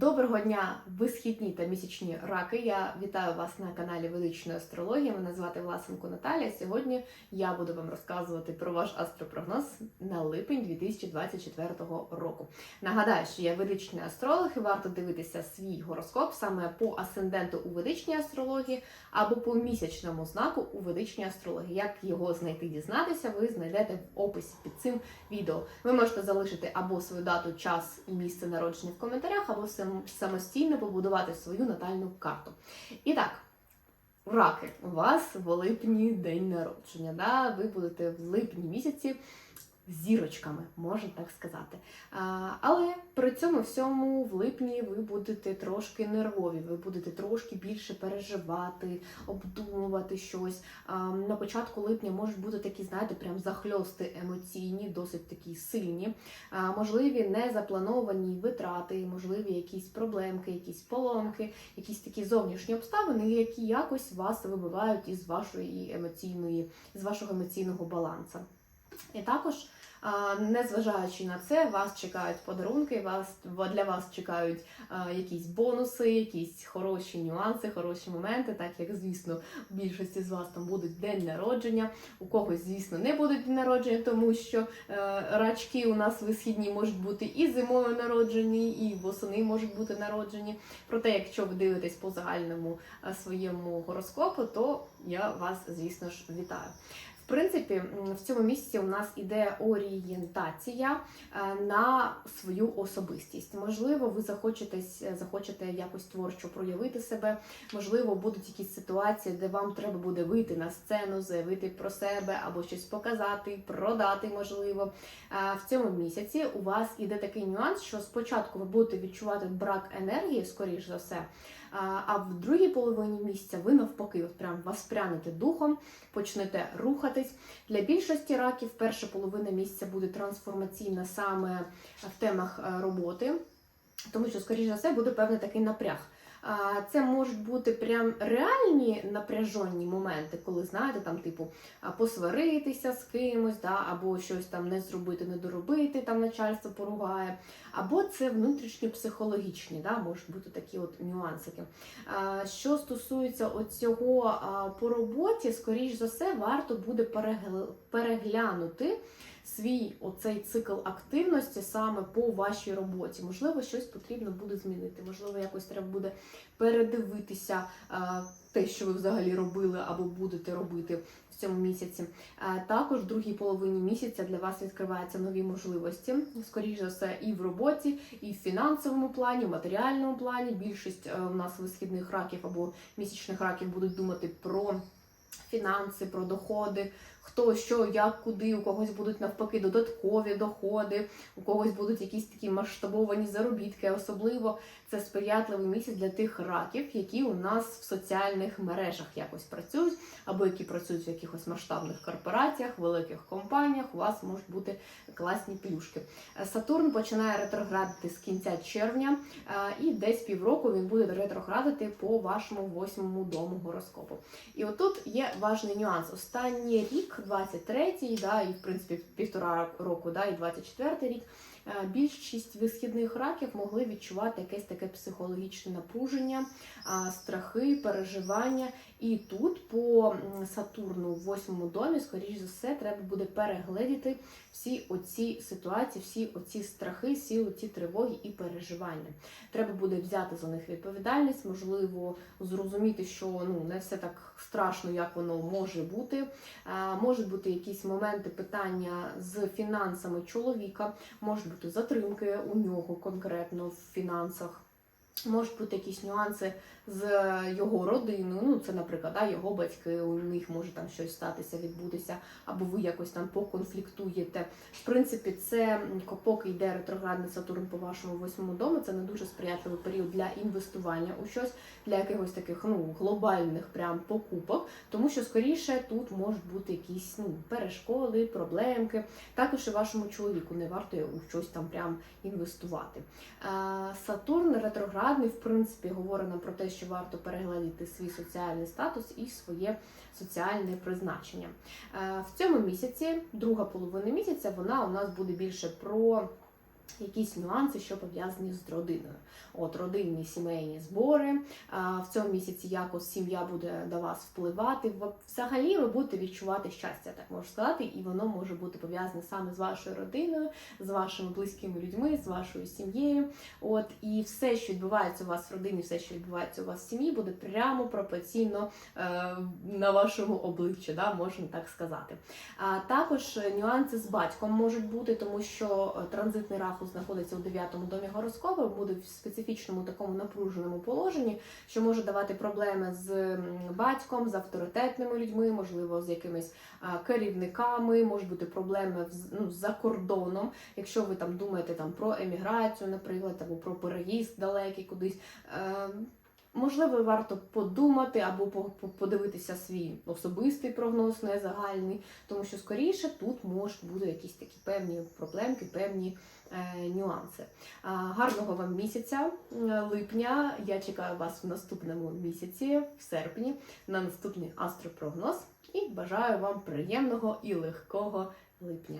Доброго дня, висхідні та місячні раки. Я вітаю вас на каналі Величної астрології. Мене звати Власенко Наталія. Сьогодні я буду вам розказувати про ваш астропрогноз на липень 2024 року. Нагадаю, що я ведичний астролог і варто дивитися свій гороскоп саме по асценденту у ведичній астрології або по місячному знаку у ведичній астрології. Як його знайти, дізнатися, ви знайдете в описі під цим відео. Ви можете залишити або свою дату, час і місце народження в коментарях, або сам- самостійно побудувати свою натальну карту. І так. Раки, у вас в липні день народження. Да? Ви будете в липні місяці зірочками, можна так сказати. Але при цьому всьому в липні ви будете трошки нервові, ви будете трошки більше переживати, обдумувати щось. На початку липня можуть бути такі, знаєте, прям захльости емоційні, досить такі сильні. Можливі незаплановані витрати, можливі якісь проблемки, якісь поломки, якісь такі зовнішні обставини, які якось вас вибивають із вашої емоційної, з вашого емоційного балансу. І також, незважаючи на це, вас чекають подарунки, вас для вас чекають якісь бонуси, якісь хороші нюанси, хороші моменти, так як, звісно, у більшості з вас там будуть день народження. У когось, звісно, не будуть день народження, тому що е, рачки у нас висхідні можуть бути і зимові народжені, і восени можуть бути народжені. Проте, якщо ви дивитесь по загальному своєму гороскопу, то я вас, звісно ж, вітаю. Принципі, в цьому місяці у нас іде орієнтація е, на свою особистість. Можливо, ви захочетесь, е, захочете якось творчо проявити себе. Можливо, будуть якісь ситуації, де вам треба буде вийти на сцену, заявити про себе або щось показати, продати, можливо. Е, В цьому місяці у вас іде такий нюанс, що спочатку ви будете відчувати брак енергії, скоріш за все. А в другій половині місяця ви навпаки, от прям воспрянете духом, почнете рухатись. Для більшості раків перша половина місяця буде трансформаційна саме в темах е, роботи, тому що, скоріш за все, буде певний такий напряг. Це можуть бути прям реальні напряжені моменти, коли знаєте, там, типу, посваритися з кимось, да, або щось там не зробити, не доробити, там начальство поругає. Або це внутрішньо-психологічні, да, можуть бути такі от нюансики. Що стосується оцього по роботі, скоріш за все, варто буде переглянути свій оцей цикл активності саме по вашій роботі. Можливо, щось потрібно буде змінити, можливо, якось треба буде передивитися а, те, що ви взагалі робили або будете робити в цьому місяці. Також в другій половині місяця для вас відкриваються нові можливості, скоріш за все, і в роботі, і в фінансовому плані, в матеріальному плані. Більшість е, у нас висхідних раків або місячних раків будуть думати про фінанси, про доходи. Хто що, як, куди, у когось будуть навпаки додаткові доходи, у когось будуть якісь такі масштабовані заробітки. Особливо це сприятливий місяць для тих раків, які у нас в соціальних мережах якось працюють, або які працюють в якихось масштабних корпораціях, великих компаніях. У вас можуть бути класні плюшки. Е, Сатурн починає ретроградити з кінця червня, е, і десь півроку він буде ретроградити по вашому восьмому дому гороскопу. І отут є важний нюанс. Останній рік, 23-й, да, і в принципі півтора року, да, і 24-й рік. е, Більшість висхідних раків могли відчувати якесь таке психологічне напруження, страхи, переживання. І тут по Сатурну в восьмому домі, скоріш за все, треба буде перегледіти всі оці ситуації, всі оці страхи, всі оці тривоги і переживання. Треба буде взяти за них відповідальність, можливо, зрозуміти, що ну не все так страшно, як воно може бути. Можуть бути якісь моменти питання з фінансами чоловіка, можуть бути затримки у нього конкретно в фінансах. Можуть бути якісь нюанси з його родиною. Ну, це, наприклад, да, його батьки, у них може там щось статися, відбутися, або ви якось там поконфліктуєте. В принципі, це поки йде ретроградний Сатурн по вашому восьмому дому, це не дуже сприятливий період для інвестування у щось, для якихось таких ну, глобальних прям покупок, тому що скоріше тут можуть бути якісь ну, перешкоди, проблемки. Також і вашому чоловіку не варто у щось там прям інвестувати. Е, Сатурн ретроградний, в принципі, говорить нам про те, що варто переглядіти свій соціальний статус і своє соціальне призначення. Е, В цьому місяці, друга половина місяця, вона у нас буде більше про якісь нюанси, що пов'язані з родиною. От родинні сімейні збори. А, в цьому місяці якось сім'я буде до вас впливати. Взагалі ви будете відчувати щастя, так можу сказати, і воно може бути пов'язане саме з вашою родиною, з вашими близькими людьми, з вашою сім'єю. От і все, що відбувається у вас в родині, все, що відбувається у вас в сім'ї, буде прямо пропорційно е, на вашому обличчі, да, можна так сказати. А також нюанси з батьком можуть бути, тому що е, транзитний раху знаходиться у 9-му домі гороскопу, буде в специфічному такому напруженому положенні, що може давати проблеми з батьком, з авторитетними людьми, можливо, з якимись керівниками, можуть бути проблеми з ну, за кордоном. Якщо ви там думаєте там про еміграцію, наприклад, або про переїзд далекий кудись. Можливо, варто подумати або по- по- подивитися свій особистий прогноз, не загальний, тому що скоріше тут можуть бути якісь такі певні проблемки, певні е, нюанси. А, гарного вам місяця, е, липня. Я чекаю вас в наступному місяці, в серпні, на наступний астропрогноз і бажаю вам приємного і легкого липня.